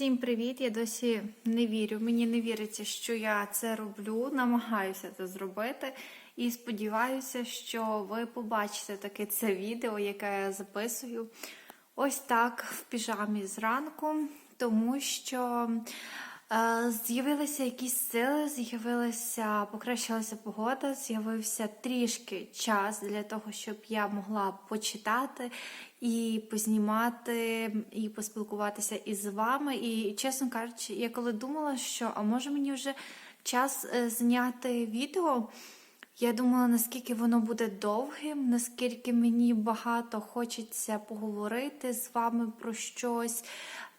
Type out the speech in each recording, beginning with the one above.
Всім привіт! Я досі не вірю. Мені не віриться, що я це роблю. Намагаюся це зробити. І сподіваюся, що ви побачите таке це відео, яке я записую ось так в піжамі зранку, тому що з'явилися якісь сили, з'явилася, покращилася погода, з'явився трішки час для того, щоб я могла почитати і познімати, і поспілкуватися із вами. І, чесно кажучи, я коли думала, що а може мені вже час е, зняти відео. Я думала, наскільки воно буде довгим, наскільки мені багато хочеться поговорити з вами про щось,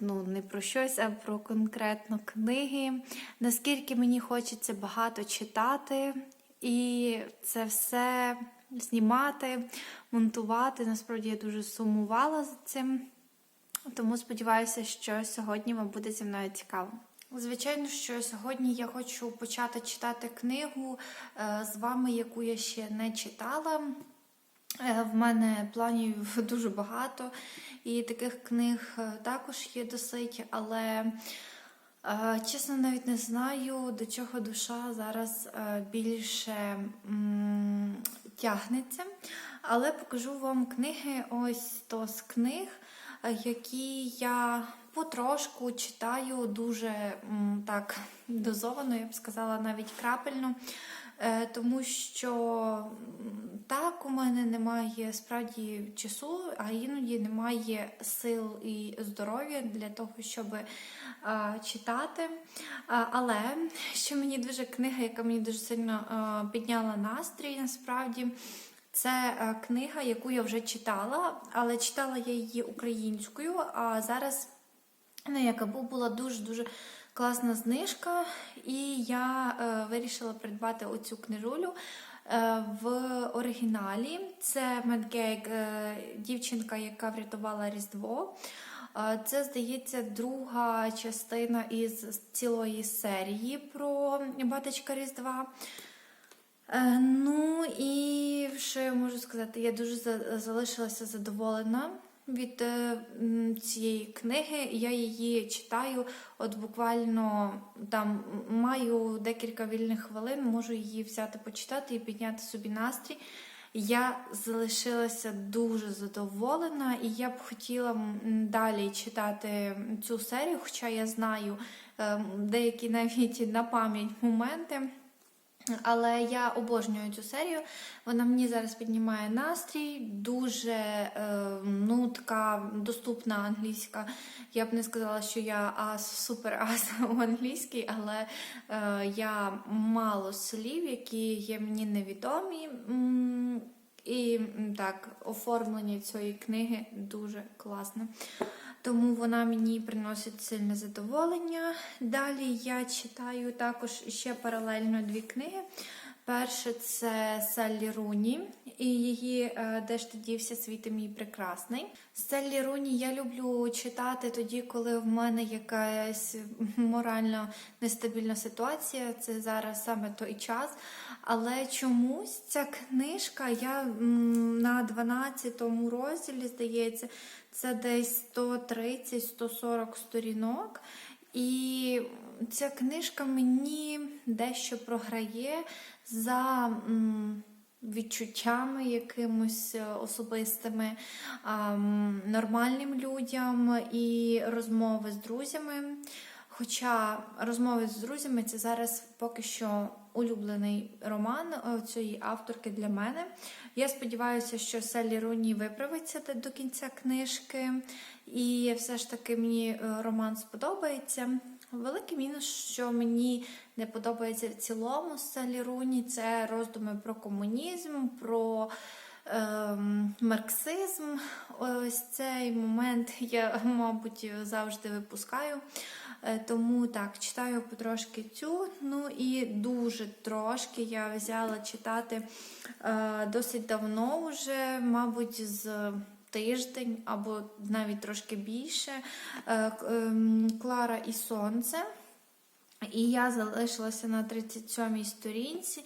ну не про щось, а про конкретно книги. Наскільки мені хочеться багато читати і це все знімати, монтувати. Насправді я дуже сумувала за цим. Тому сподіваюся, що сьогодні вам буде зі мною цікаво. Звичайно, що сьогодні я хочу почати читати книгу е, з вами, яку я ще не читала. Е, В мене планів дуже багато, і таких книг е, також є досить, але чесно навіть не знаю, до чого душа зараз більше тягнеться. Але покажу вам книги, ось то з книг, які я потрошку читаю дуже так дозовано, я б сказала, навіть крапельно. Е, Тому що так, у мене немає справді часу, а іноді немає сил і здоров'я для того, щоб е, читати. А, Але що мені дуже книга, яка мені дуже сильно е, підняла настрій, насправді. Це е, книга, яку я вже читала, але читала я її українською. А зараз на Якабу була дуже-дуже класна знижка, і я е, вирішила придбати оцю книжулю е, в оригіналі. Це Медгейк, е, дівчинка, яка врятувала Різдво. Е, Це, здається, друга частина із цілої серії про батечка Різдва. Ну і що я можу сказати? Я дуже залишилася задоволена від е, цієї книги. Я її читаю, от буквально там маю декілька вільних хвилин, можу її взяти почитати і підняти собі настрій. Я залишилася дуже задоволена, і я б хотіла далі читати цю серію, хоча я знаю е, деякі навіть на пам'ять моменти. Але я обожнюю цю серію. Вона мені зараз піднімає настрій, дуже е, ну, така доступна англійська. Я б не сказала, що я ас, супер ас у англійській, але е, я мало слів, які є мені невідомі. І так, оформлення цієї книги дуже класне. Тому вона мені приносить сильне задоволення. Далі я читаю також ще паралельно дві книги. Перше це Саллі Руні і її е, Де ж ти дівся світи мій прекрасний. Саллі Руні я люблю читати тоді, коли в мене якась морально нестабільна ситуація. Це зараз саме той час. Але чомусь ця книжка, я на 12 розділі, здається, це десь 130-140 сторінок. І ця книжка мені дещо програє за відчуттями якимось е, особистими, нормальним людям і розмови з друзями. Хоча розмови з друзями це зараз поки що улюблений роман е, цієї авторки для мене. Я сподіваюся, що Селі Руні виправиться до- кінця книжки, і все ж таки мені е, роман сподобається. Великий мінус, що мені не подобається в цілому Селі Руні, це роздуми про комунізм, про марксизм. Ось цей момент я, мабуть, завжди випускаю. Е, Тому так, читаю потрошки цю. Ну і дуже трошки я взяла читати е, досить давно вже, мабуть, з тиждень або навіть трошки більше. Е, ем, Клара і Сонце. І я залишилася на 37-й сторінці.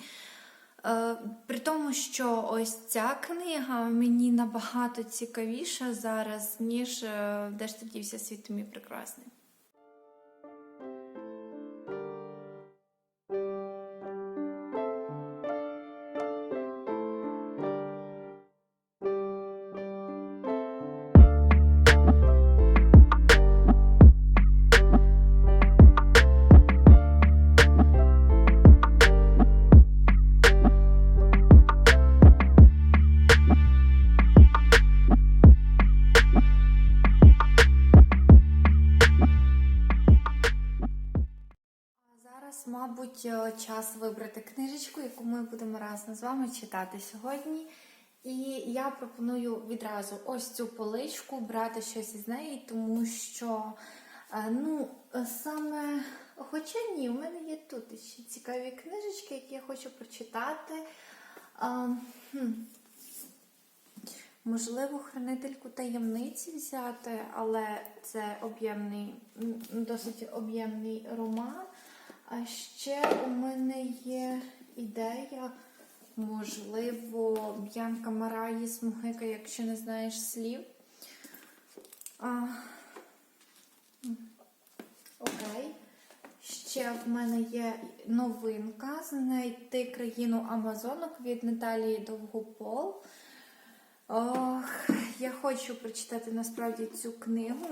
Е, При тому, що ось ця книга мені набагато цікавіша зараз, ніж е, Де ж тоді світ мій прекрасний. Мабуть, е, час вибрати книжечку, яку ми будемо разом з вами читати сьогодні. І я пропоную відразу ось цю поличку брати щось із неї, тому що, е, ну, е, саме, хоча ні, у мене є тут ще цікаві книжечки, які я хочу прочитати. А, хм. Можливо, хранительку таємниці взяти, але це об'ємний, досить об'ємний роман. А ще у мене є ідея, можливо, Б'янка Мараї Смугика, якщо не знаєш слів. А, окей. Ще в мене є новинка знайти країну Амазонок від Наталії Довгопол. Ох, я хочу прочитати насправді цю книгу.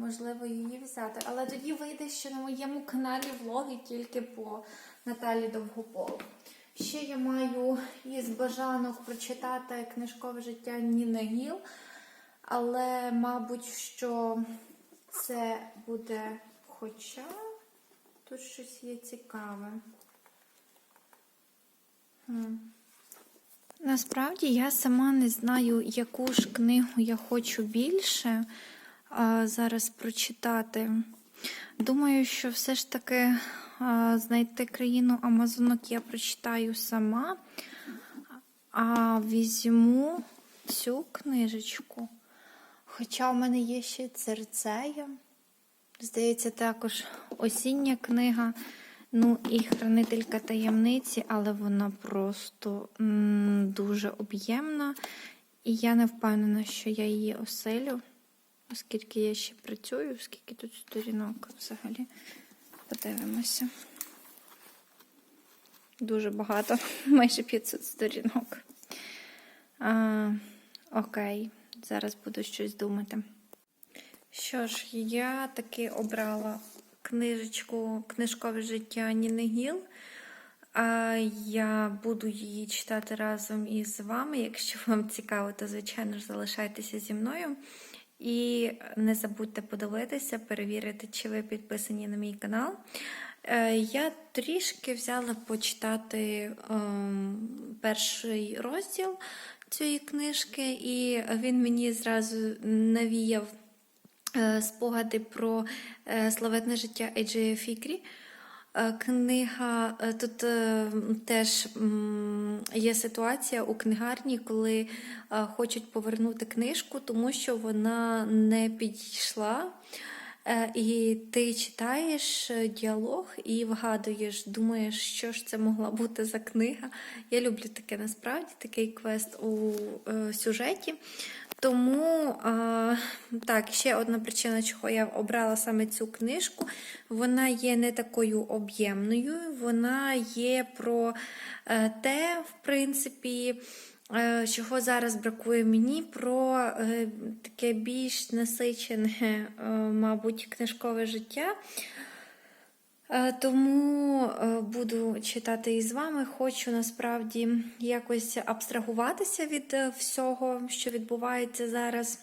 Можливо, її взяти. Але тоді вийде, що на моєму каналі влоги тільки по Наталі Довгопол. Ще я маю із бажанок прочитати книжкове життя Ніни Гіл, але, мабуть, що це буде. Хоча тут щось є цікаве. Хм. Насправді я сама не знаю, яку ж книгу я хочу більше зараз прочитати. Думаю, що все ж таки знайти країну Амазонок я прочитаю сама, а візьму цю книжечку. Хоча в мене є ще Церцея. Здається, також осіння книга. Ну і хранителька таємниці, але вона просто м, дуже об'ємна. І я не впевнена, що я її оселю, оскільки я ще працюю, скільки тут сторінок взагалі. Подивимося. Дуже багато, майже 500 сторінок. А, окей, зараз буду щось думати. Що ж, я таки обрала книжечку Книжкове життя Ніни Гіл. А я буду її читати разом із вами. Якщо вам цікаво, то, звичайно ж, залишайтеся зі мною. І не забудьте подивитися, перевірити, чи ви підписані на мій канал. Е, Я трішки взяла почитати ем, перший розділ цієї книжки, і він мені зразу навіяв е, спогади про е, славетне життя Ейджея Фікрі. Е, Книга е, тут е, теж є ситуація у книгарні, коли хочуть повернути книжку, тому що вона не підійшла. І ти читаєш діалог і вгадуєш, думаєш, що ж це могла бути за книга. Я люблю таке насправді, такий квест у сюжеті. Тому е, так, ще одна причина, чого я обрала саме цю книжку. Вона є не такою об'ємною, вона є про е, те, в принципі, е, чого зараз бракує мені, про таке більш насичене, мабуть, книжкове життя. Е, Тому е, буду читати із вами. Хочу насправді якось абстрагуватися від е, всього, що відбувається зараз.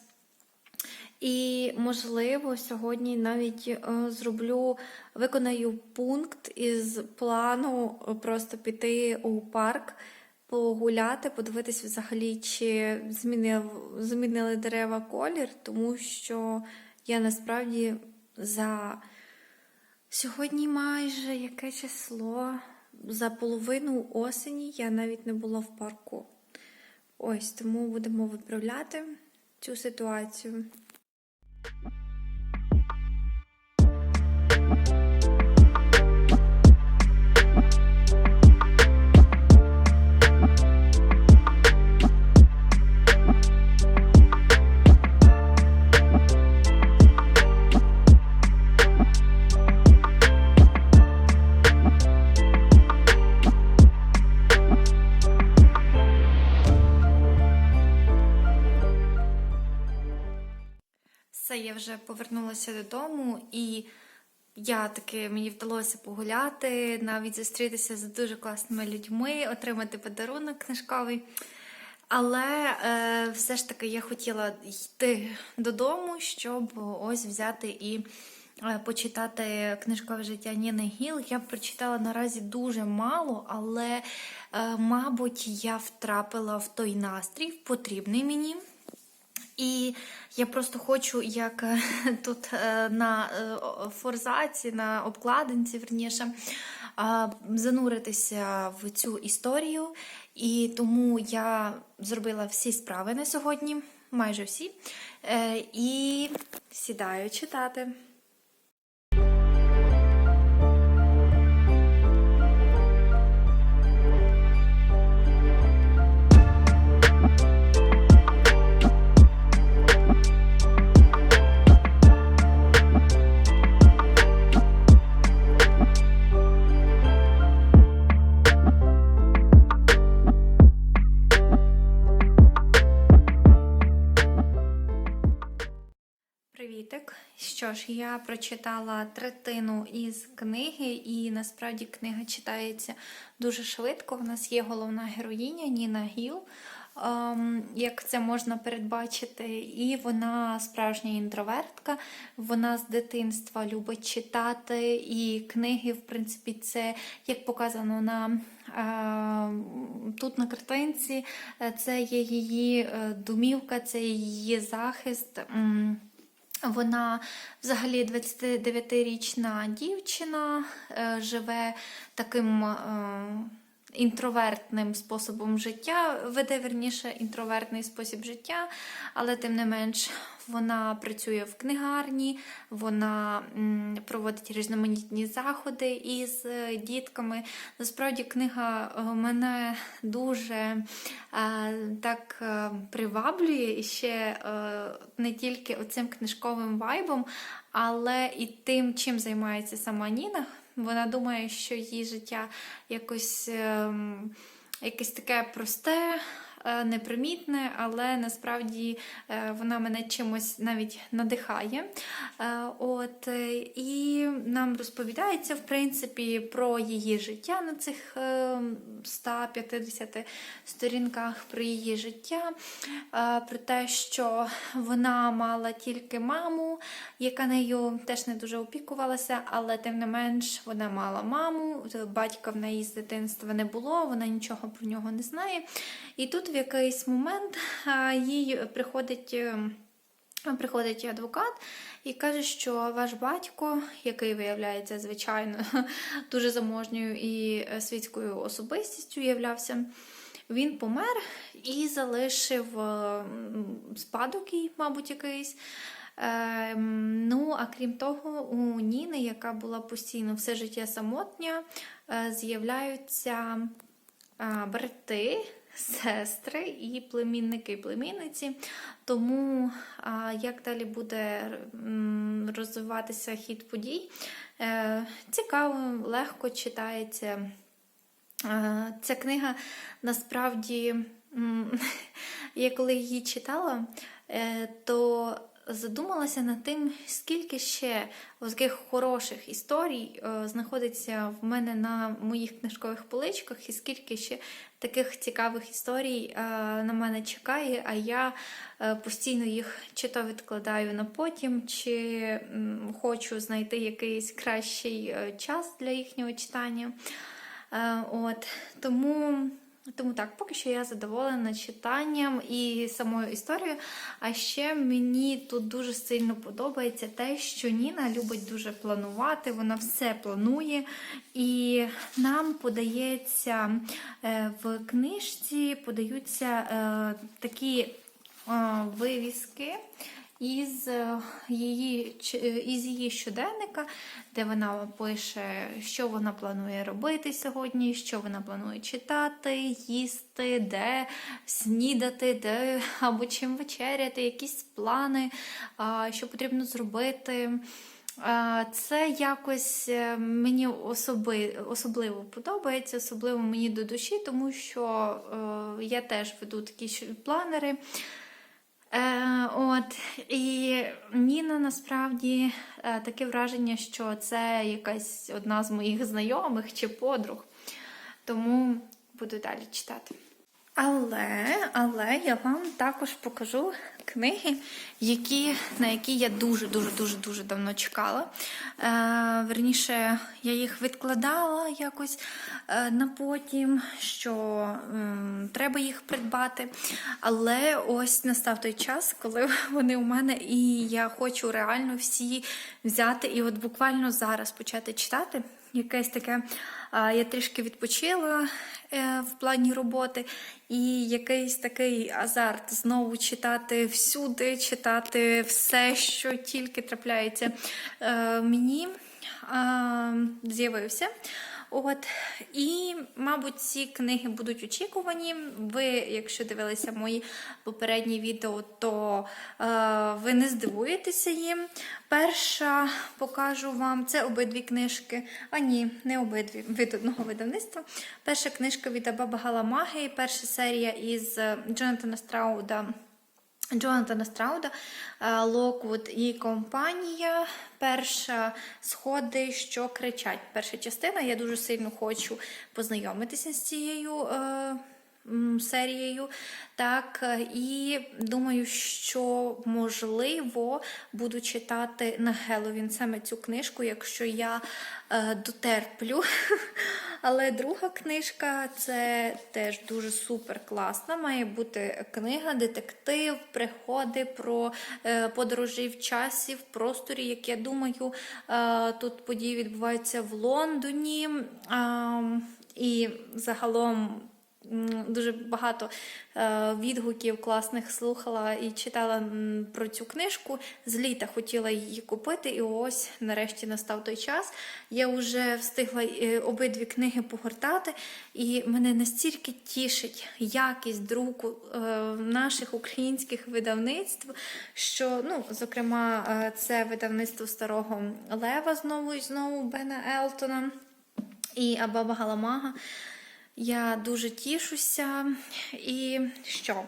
І, можливо, сьогодні навіть зроблю, виконаю пункт із плану просто піти у парк, погуляти, подивитись взагалі, чи змінив, змінили дерева колір, тому що я насправді за. Сьогодні майже яке число? За половину осені я навіть не була в парку. Ось тому будемо виправляти цю ситуацію. Я вже повернулася додому, і я таки мені вдалося погуляти, навіть зустрітися з дуже класними людьми, отримати подарунок книжковий. Але е, все ж таки я хотіла йти додому, щоб ось взяти і е, почитати книжкове життя Ніни Гіл. Я прочитала наразі дуже мало, але, е, мабуть, я втрапила в той настрій, потрібний мені. І я просто хочу, як е, тут е, на е, форзаці, на обкладинці, верніше, зануритися в цю історію. І тому я зробила всі справи на сьогодні, майже всі, і сідаю читати. Привітик. Що ж, я прочитала третину із книги, і насправді книга читається дуже швидко. У нас є головна героїня Ніна Гіл, ем, як це можна передбачити, і вона справжня інтровертка. Вона з дитинства любить читати, і книги, в принципі, це як показано на. е, Тут на картинці е, це є її е, домівка, це її захист. Вона взагалі 29-річна дівчина, е, живе таким е, інтровертним способом життя, веде верніше інтровертний спосіб життя, але тим не менш вона працює в книгарні, вона проводить різноманітні заходи із е, дітками. Насправді книга е, мене дуже е, так приваблює і ще не тільки оцим книжковим вайбом, але і тим, чим займається сама Ніна. Вона думає, що її життя якось ем, якесь таке просте, непримітне, але насправді е, вона мене чимось навіть надихає. Е, От, е, і нам розповідається, в принципі, про її життя на цих е, 150 сторінках, про її життя, е, про те, що вона мала тільки маму, яка нею теж не дуже опікувалася, але тим не менш вона мала маму, батька в неї з дитинства не було, вона нічого про нього не знає. І тут якийсь момент їй приходить. е, Приходить адвокат і каже, що ваш батько, який виявляється, звичайно, дуже заможньою і е, світською особистістю являвся, він помер і залишив е, спадок, їй, мабуть, якийсь. Е, ну, а крім того, у Ніни, яка була постійно все життя самотня, е, з'являються брати, сестри і племінники і племінниці. Тому як далі буде розвиватися хід подій, е, цікаво, легко читається. Е, Ця книга насправді, я коли її читала, е, то задумалася над тим, скільки ще таких хороших історій знаходиться в мене на моїх книжкових поличках, і скільки ще таких цікавих історій е, на мене чекає, а я е, постійно їх чи то відкладаю на потім, чи хочу знайти якийсь кращий е, час для їхнього читання. От, тому, тому так, поки що я задоволена читанням і самою історією. А ще мені тут дуже сильно подобається те, що Ніна любить дуже планувати, вона все планує. І нам подається е, в книжці подаються е, такі е, вивіски із е, її, е, із її щоденника, де вона пише, що вона планує робити сьогодні, що вона планує читати, їсти, де снідати, де або чим вечеряти, якісь плани, що потрібно зробити. Це якось е, мені особи, особливо подобається, особливо мені до душі, тому що я теж веду такі планери. Е, от, і Ніна насправді е, таке враження, що це якась одна з моїх знайомих чи подруг. Тому буду далі читати. Але, але я вам також покажу книги, які, на які я дуже дуже давно чекала. Е, верніше, я їх відкладала якось е, на потім, що м, треба їх придбати. Але ось настав той час, коли вони у мене, і я хочу реально всі взяти і от буквально зараз почати читати. Якесь таке, я трішки відпочила е, в плані роботи, і якийсь такий азарт знову читати всюди, читати все, що тільки трапляється е, мені, з'явився. От і, мабуть, ці книги будуть очікувані. Ви, якщо дивилися мої попередні відео, то е, ви не здивуєтеся їм. Перша покажу вам це обидві книжки. А ні, не обидві від одного видавництва. Перша книжка від Абаба Галамаги, перша серія із е, Джонатана Страуда. Джонатана Страуда, е, Локвуд і компанія. Перша сходи, що кричать. Перша частина. Я дуже сильно хочу познайомитися з цією е, серією. Так, е, і думаю, що можливо буду читати на Геловін саме цю книжку, якщо я е, дотерплю. Але друга книжка це теж дуже супер класна. Має бути книга, детектив, пригоди про е, подорожі в часі, в просторі, як я думаю, е, тут події відбуваються в Лондоні. А, і загалом. Дуже багато е, відгуків класних слухала і читала про цю книжку. З літа хотіла її купити, і ось нарешті настав той час. Я вже встигла е, обидві книги погортати, і мене настільки тішить якість друку е, наших українських видавництв, що, ну, зокрема, це видавництво старого Лева знову і знову Бена Елтона і Абаба Галамага. Я дуже тішуся і що?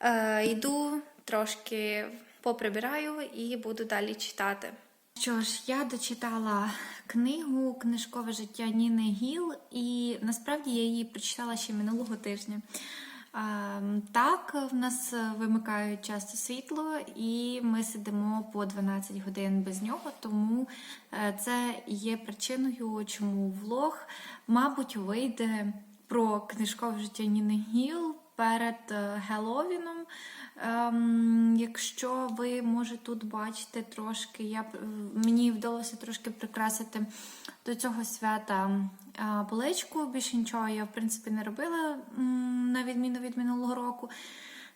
Е, йду трошки поприбираю і буду далі читати. Що ж, я дочитала книгу Книжкове життя Ніни Гіл, і насправді я її прочитала ще минулого тижня. Ем, Так, в нас вимикають часто світло, і ми сидимо по 12 годин без нього, тому е, це є причиною, чому влог, мабуть, вийде про книжкове життя Ніни Гіл перед е, Геловіном. Ем, якщо ви, може, тут бачите трошки, я, мені вдалося трошки прикрасити до цього свята е, поличку. Більше нічого я, в принципі, не робила, на відміну від минулого року.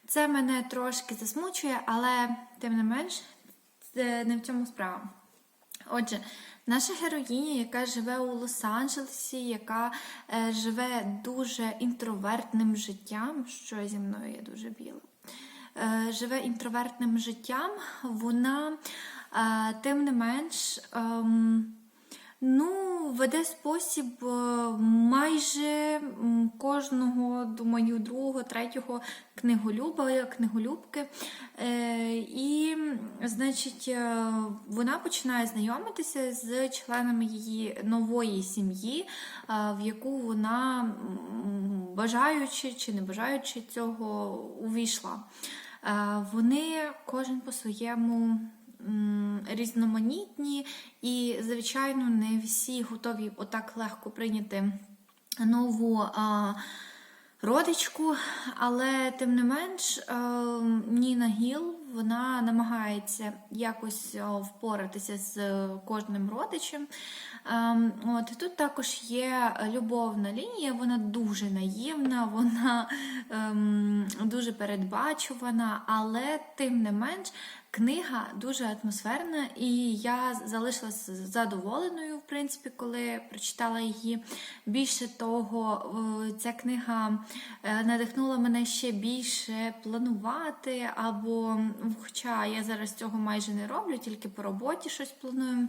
Це мене трошки засмучує, але тим не менш, це не в цьому справа. Отже, наша героїня, яка живе у Лос-Анджелесі, яка е, живе дуже інтровертним життям, що зі мною є дуже біло. Е, живе інтровертним життям, вона е, тим не менш. ем, Ну, веде спосіб е, майже кожного, думаю, другого, третього книголюба, книголюбки. Е, і, значить, е, вона починає знайомитися з членами її нової сім'ї, в яку вона, бажаючи чи не бажаючи цього, увійшла. Вони кожен по-своєму різноманітні, і, звичайно, не всі готові отак легко прийняти нову родичку, але тим не менш, е, Ніна Гіл вона намагається якось е, впоратися з кожним родичем. Ем, От тут також є любовна лінія, вона дуже наївна, вона ем, дуже передбачувана, але тим не менш. Книга дуже атмосферна, і я залишилася задоволеною, в принципі, коли прочитала її. Більше того, е, ця книга е, надихнула мене ще більше планувати, або, хоча я зараз цього майже не роблю, тільки по роботі щось планую.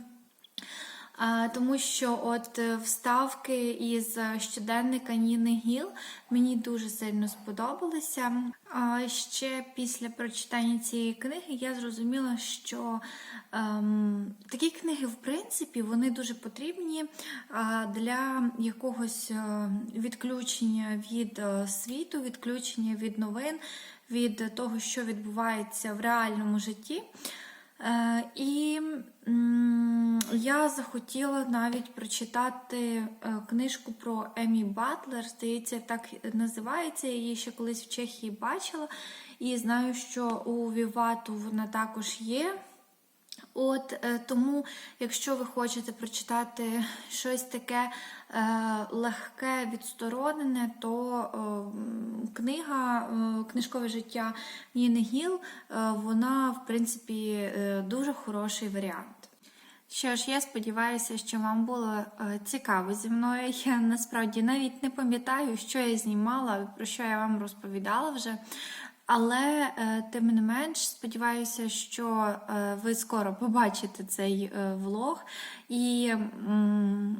Тому що от е, вставки із е, щоденника Ніни Гіл мені дуже сильно сподобалися. А ще після прочитання цієї книги я зрозуміла, що ем, такі книги, в принципі, вони дуже потрібні а, для якогось е, відключення від е, світу, відключення від новин, від того, що відбувається в реальному житті. Е, І я захотіла навіть прочитати е, книжку про Емі Батлер. Здається, так називається. Я її ще колись в Чехії бачила. І знаю, що у Вівату вона також є. От е, тому, якщо ви хочете прочитати щось таке легке, відсторонене, то е, книга, е, книжкове життя Ніни Гіл, е, вона, в принципі, е, дуже хороший варіант. Що ж, я сподіваюся, що вам було е, цікаво зі мною. Я насправді навіть не пам'ятаю, що я знімала, про що я вам розповідала вже. Але е, тим не менш, сподіваюся, що е, ви скоро побачите цей е, влог, і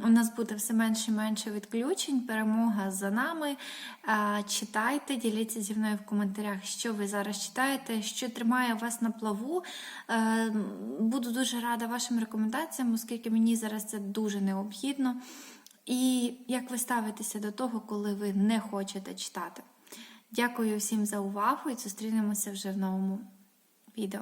у нас буде все менше і менше відключень. Перемога за нами. Читайте, діліться зі мною в коментарях, що ви зараз читаєте, що тримає вас на плаву. Буду дуже рада вашим рекомендаціям, оскільки мені зараз це дуже необхідно. І як ви ставитеся до того, коли ви не хочете читати? Дякую всім за увагу і зустрінемося вже в новому відео.